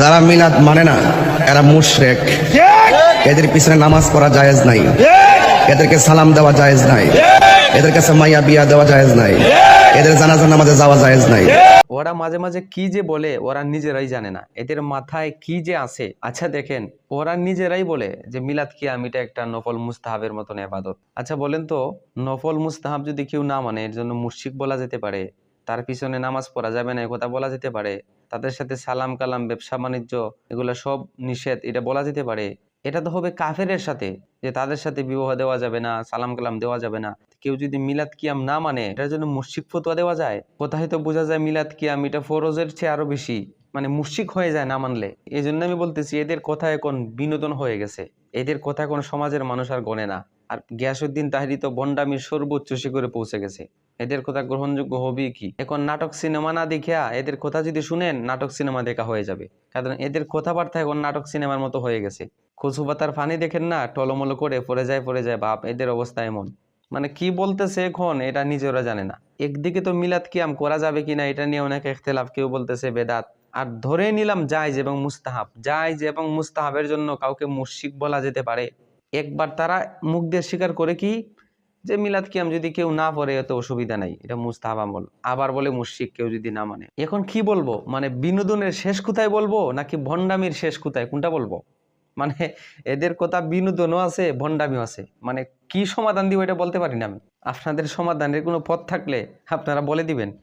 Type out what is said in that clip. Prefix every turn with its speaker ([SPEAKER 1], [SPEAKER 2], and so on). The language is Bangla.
[SPEAKER 1] যারা মিলাদ মানে না, এরা মুশরেক। এদের পিছনে নামাজ পড়া জায়েজ নাই। এদেরকে সালাম দেওয়া জায়েজ নাই। এদের কাছে মাইয়া বিয়া দেওয়া জায়েজ নাই। এদের জানাজা নামাজে যাওয়া জায়েজ নাই।
[SPEAKER 2] ওরা মাঝে মাঝে কি যে বলে, ওরা নিজেরাই জানে না। এদের মাথায় কি যে আছে আচ্ছা দেখেন, ওরা নিজেরাই বলে যে মিলাদ কিয়াম এটা একটা নফল মুস্তাহাবের মতন এবাদত। আচ্ছা বলেন তো, নফল মুস্তাহাব যদি কেউ না মানে এর জন্য মুশিক বলা যেতে পারে। তার পিছনে নামাজ পড়া যাবে না, এ কথা বলা যেতে পারে। তাদের সাথে সালাম কালাম, ব্যবসা বাণিজ্য, এগুলো সব নিষেধ, এটা বলা যেতে পারে। এটা তো হবে কাফেরের সাথে, যে তাদের সাথে বিবাহ দেওয়া যাবে না, সালাম কালাম দেওয়া যাবে না। কেউ যদি মিলাদ কিয়াম না মানে এটার জন্য মুশিক ফতোয়া দেওয়া যায়? কোথায় তো বোঝা যায় মিলাদ কিয়াম, এটা ফরজের চেয়ে আরও বেশি। মানে মুশিক হয়ে যায় না মানলে। এই জন্য আমি বলতেছি, এদের কথা এখন বিনোদন হয়ে গেছে। এদের কথা এখন সমাজের মানুষ আর গণে না। আর গিয়াসুদ্দিন তাহিরি তো বন্ডামির সর্বোচ্চ শিখরে পৌঁছে গেছে। এদের কথা গ্রহণযোগ্য হবে কি? এখন নাটক সিনেমা না দেখিয়া এদের কথা যদি শুনেন, নাটক সিনেমা দেখা হয়ে যাবে। কারণ এদের কথাবার্তা এখন নাটক সিনেমার মতো হয়ে গেছে। কচু পাতার ফানি দেখেন না, টলমলো করে পড়ে যায় পড়ে যায়, বাপ, এদের অবস্থা এমন। মানে কি বলতেছে এখন, এটা নিজেরা জানে না। একদিকে তো মিলাদ কিয়াম করা যাবে কিনা, এটা নিয়ে অনেক ইখতিলাফ কেউ বলতেছে বেদাত। আর ধরে নিলাম জায়জ এবং মুস্তাহাব। জায়জ এবং মুস্তাহাবের জন্য কাউকে মুশিক বলা যেতে পারে। একবার তারা মুখ দিয়ে স্বীকার করে কি? যে মিলাদ কিয়াম যদি কেউ না পড়ে এত অসুবিধা নাই। এটা মুস্তাহাব আমল আবার বলে মুশিক কেউ যদি না মানে। এখন কি বলব? মানে বিনোদনের শেষ কোথায় বলব? নাকি ভণ্ডামির শেষ কোথায়? কোনটা বলব? মানে এদের কথা বিনোদনও আছে, ভণ্ডামিও আছে। মানে কি সমাধান দিব এটা বলতে পারি না আমি। আপনাদের সমাধানের কোনো পথ থাকলে আপনারা বলে দিবেন।